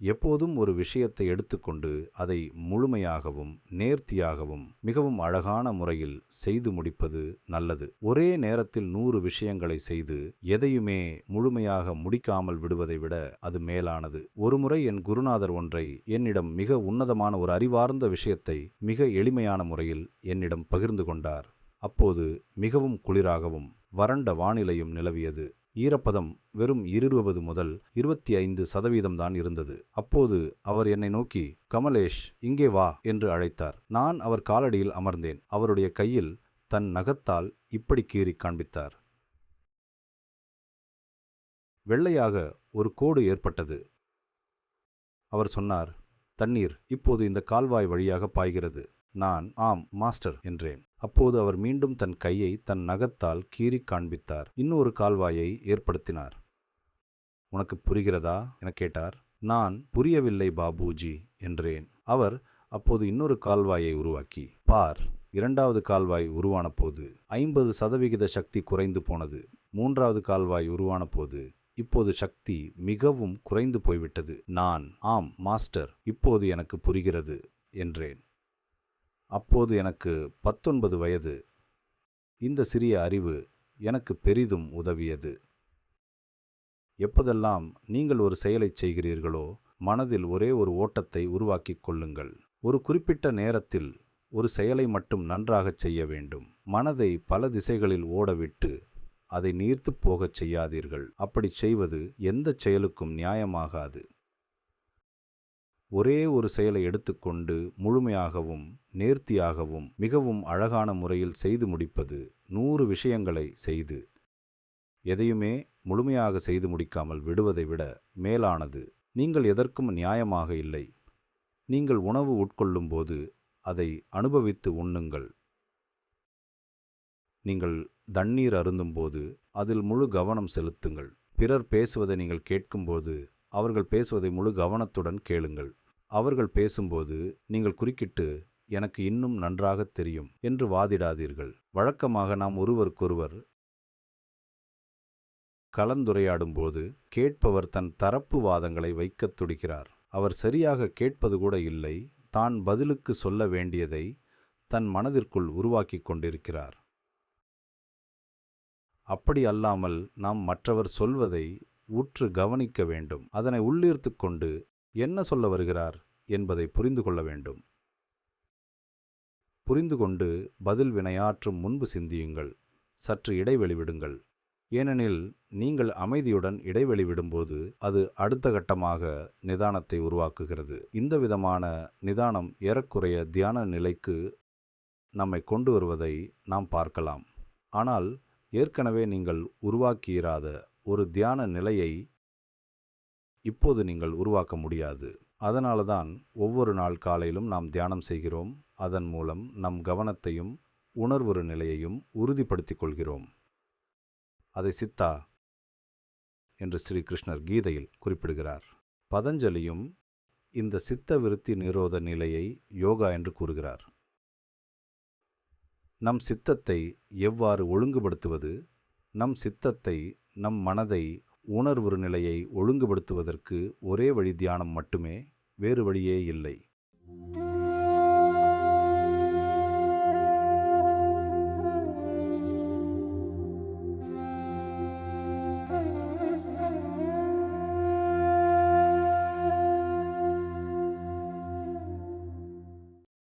எப்போதும் ஒரு விஷயத்தை எடுத்துக்கொண்டு அதை முழுமையாகவும் நேர்த்தியாகவும் மிகவும் அழகான முறையில் செய்து முடிப்பது நல்லது. ஒரே நேரத்தில் நூறு விஷயங்களை செய்து எதையுமே முழுமையாக முடிக்காமல் விடுவதை விட அது மேலானது. ஒருமுறை என் குருநாதர் ஒன்றை என்னிடம் மிக உன்னதமான ஒரு அறிவார்ந்த விஷயத்தை மிக எளிமையான முறையில் என்னிடம் பகிர்ந்து கொண்டார். அப்போது மிகவும் குளிராகவும் வறண்ட வானிலையும் நிலவியது. ஈரப்பதம் வெறும் இருபது முதல் இருபத்தி ஐந்து சதவீதம் தான் இருந்தது. அப்போது அவர் என்னை நோக்கி கமலேஷ் இங்கே வா என்று அழைத்தார். நான் அவர் காலடியில் அமர்ந்தேன். அவருடைய கையில் தன் நகத்தால் இப்படி கீறி காண்பித்தார். வெள்ளையாக ஒரு கோடு ஏற்பட்டது. அவர் சொன்னார் தண்ணீர் இப்போது இந்த கால்வாய் வழியாக பாய்கிறது. நான் ஆம் மாஸ்டர் என்றேன். அப்போது அவர் மீண்டும் தன் கையை தன் நகத்தால் கீறி காண்பித்தார். இன்னொரு கால்வாயை ஏற்படுத்தினார். உனக்கு புரிகிறதா? என கேட்டார். நான் புரியவில்லை பாபூஜி என்றேன். அவர் அப்போது இன்னொரு கால்வாயை உருவாக்கி பார் இரண்டாவது கால்வாய் உருவான போது ஐம்பது சதவிகித சக்தி குறைந்து போனது. மூன்றாவது கால்வாய் உருவான போது இப்போது சக்தி மிகவும் குறைந்து போய்விட்டது. நான் ஆம் மாஸ்டர் இப்போது எனக்கு புரிகிறது என்றேன். அப்போது எனக்கு பத்தொன்பது வயது. இந்த சிறிய அறிவு எனக்கு பெரிதும் உதவியது. எப்போதெல்லாம் நீங்கள் ஒரு செயலைச் செய்கிறீர்களோ மனதில் ஒரே ஒரு ஓட்டத்தை உருவாக்கிக் கொள்ளுங்கள். ஒரு குறிப்பிட்ட நேரத்தில் ஒரு செயலை மட்டும் நன்றாகச் செய்ய வேண்டும். மனதை பல திசைகளில் ஓடவிட்டு அதை நீர்த்துப் போகச் செய்யாதீர்கள். அப்படிச் செய்வது எந்தச் செயலுக்கும் நியாயமாகாது. ஒரே ஒரு செயலை எடுத்துக்கொண்டு முழுமையாகவும் நேர்த்தியாகவும் மிகவும் அழகான முறையில் செய்து முடிப்பது நூறு விஷயங்களை செய்து எதையுமே முழுமையாக செய்து முடிக்காமல் விடுவதை விட மேலானது. நீங்கள் எதற்கும் நியாயமாக இல்லை. நீங்கள் உணவு உட்கொள்ளும்போது அதை அனுபவித்து உண்ணுங்கள். நீங்கள் தண்ணீர் அருந்தும்போது அதில் முழு கவனம் செலுத்துங்கள். பிறர் பேசுவதை நீங்கள் கேட்கும்போது அவர்கள் பேசுவதை முழு கவனத்துடன் கேளுங்கள். அவர்கள் பேசும்போது நீங்கள் குறுக்கிட்டு எனக்கு இன்னும் நன்றாகத் தெரியும் என்று வாதிடாதீர்கள். வழக்கமாக நாம் ஒருவருக்கொருவர் கலந்துரையாடும்போது கேட்பவர் தன் தரப்பு வாதங்களை வைக்கத் துடிக்கிறார். அவர் சரியாக கேட்பது கூட இல்லை தான் பதிலுக்கு சொல்ல வேண்டியதை தன் மனதிற்குள் உருவாக்கிக் கொண்டிருக்கிறார். அப்படி அல்லாமல் நாம் மற்றவர் சொல்வதை உற்று கவனிக்க வேண்டும். அதனை உள்ளீர்த்து கொண்டு என்ன சொல்ல வருகிறார் என்பதை புரிந்து கொள்ள வேண்டும். புரிந்து கொண்டு பதில் வினையாற்றும் முன்பு சிந்தியுங்கள் சற்று இடைவெளி விடுங்கள். ஏனெனில் நீங்கள் அமைதியுடன் இடைவெளி விடும்போது அது அடுத்த கட்டமாக நிதானத்தை உருவாக்குகிறது. இந்த விதமான நிதானம் ஏறக்குறைய தியான நிலைக்கு நம்மை கொண்டு வருவதை நாம் பார்க்கலாம். ஆனால் ஏற்கனவே நீங்கள் உருவாக்கியிராத ஒரு தியான நிலையை இப்போது நீங்கள் உருவாக்க முடியாது. அதனால தான் ஒவ்வொரு நாள் காலையிலும் நாம் தியானம் செய்கிறோம். அதன் மூலம் நம் கவனத்தையும் உணர்வுறு நிலையையும் உறுதிப்படுத்திக் கொள்கிறோம். அதை சித்தா என்று ஸ்ரீ கிருஷ்ணர் கீதையில் குறிப்பிடுகிறார். பதஞ்சலியும் இந்த சித்த விருத்தி நிரோத நிலையை யோகா என்று கூறுகிறார். நம் சித்தத்தை எவ்வாறு ஒழுங்குபடுத்துவது? நம் சித்தத்தை நம் மனதை உணர்வு நிலையை ஒழுங்குபடுத்துவதற்கு ஒரே வழி தியானம் மட்டுமே வேறு வழியே இல்லை.